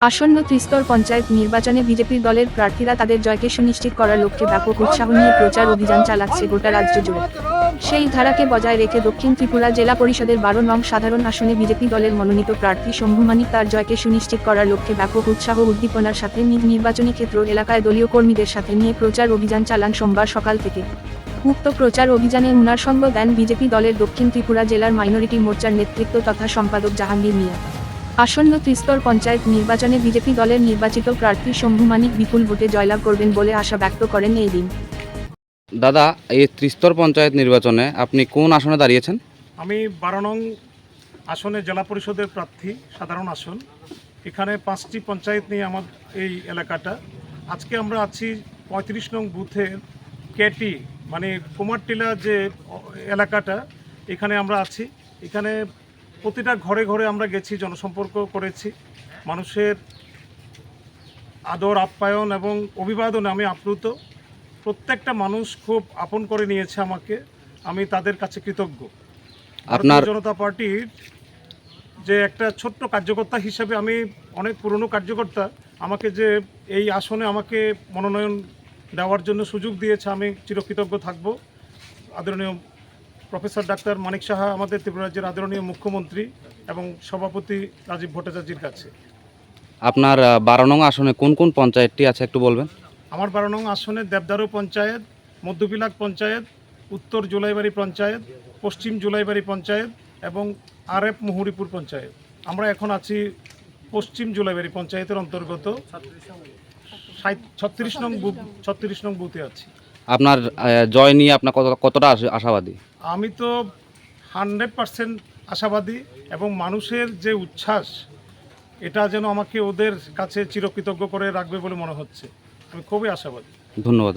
আসন্ন ত্রিস্তর পঞ্চায়েত নির্বাচনে বিজেপি দলের প্রার্থীরা তাদের জয়কে সুনিশ্চিত করার লক্ষ্যে ব্যাপক উৎসাহ নিয়ে প্রচার অভিযান চালাচ্ছে গোটা রাজ্য জুড়ে। সেই ধারাকে বজায় রেখে দক্ষিণ ত্রিপুরা জেলা পরিষদের বারো নং সাধারণ আসনে বিজেপি দলের মনোনীত প্রার্থী শম্ভু মানিক তার জয়কে সুনিশ্চিত করার লক্ষ্যে ব্যাপক উৎসাহ উদ্দীপনার সাথে নিজ নির্বাচনী ক্ষেত্র এলাকায় দলীয় কর্মীদের সাথে নিয়ে প্রচার অভিযান চালান সোমবার সকাল থেকে। উক্ত প্রচার অভিযানে উনার সঙ্গ দেন বিজেপি দলের দক্ষিণ ত্রিপুরা জেলার মাইনরিটি মোর্চার নেতৃত্ব তথা সম্পাদক জাহাঙ্গীর মিয়া। আসন্ন ত্রিস্তর পঞ্চায়েত নির্বাচনে বিজেপি দলের নির্বাচিত প্রার্থী শম্ভু মানিক বিপুল ভোটে জয়লাভ করবেন বলে আশা ব্যক্ত করেন এই দিন। দাদা এই ত্রিস্তর পঞ্চায়েত নির্বাচনে আপনি কোন আসনে দাঁড়িয়েছেন? আমি বারো নং আসনে জেলা পরিষদের প্রার্থী সাধারণ আসন। এখানে পাঁচটি পঞ্চায়েত নিয়ে আমার এই এলাকাটা। আজকে আমরা আছি পঁয়ত্রিশ নং বুথের কেটি মানে কুমারটিলা যে এলাকাটা এখানে আমরা আছি। এখানে প্রতিটা ঘরে ঘরে আমরা গেছি জনসম্পর্ক করেছি। মানুষের আদর আপ্যায়ন এবং অভিবাদনে আমি আপ্লুত। প্রত্যেকটা মানুষ খুব আপন করে নিয়েছে আমাকে। আমি তাদের কাছে কৃতজ্ঞ। আপনার জনতা পার্টির যে একটা ছোট্ট কার্যকর্তা হিসেবে আমি অনেক পুরনো কার্যকর্তা আমাকে যে এই আসনে আমাকে মনোনয়ন দেওয়ার জন্য সুযোগ দিয়েছে আমি চিরকৃতজ্ঞ থাকব। আদরণীয় প্রফেসর ডাক্তার মানিক সাহা আমাদের ত্রিপুরা রাজ্যের আদরণীয় মুখ্যমন্ত্রী এবং সভাপতি রাজীব ভট্টাচার্যের কাছে। আপনার বারো নং আসনে কোন কোন পঞ্চায়েতটি আছে একটু বলবেন? আমার বারো নং আসনে দেবদারু পঞ্চায়েত মধ্যবিলাক পঞ্চায়েত উত্তর জুলাইবাড়ি পঞ্চায়েত পশ্চিম জুলাইবাড়ি পঞ্চায়েত এবং আর এফ মুহুরিপুর পঞ্চায়েত। আমরা এখন আছি পশ্চিম জুলাইবাড়ি পঞ্চায়েতের অন্তর্গত ছত্রিশ নং বুথ ছত্রিশ নং বুথে আছি। আপনার জয় নিয়ে আপনার কত কতটা আশাবাদী? আমি তো হান্ড্রেড পারসেন্ট আশাবাদী এবং মানুষের যে উচ্ছ্বাস, এটা যেন আমাকে ওদের কাছে চিরকৃতজ্ঞ করে রাখবে বলে মনে হচ্ছে। আমি খুবই আশাবাদী। ধন্যবাদ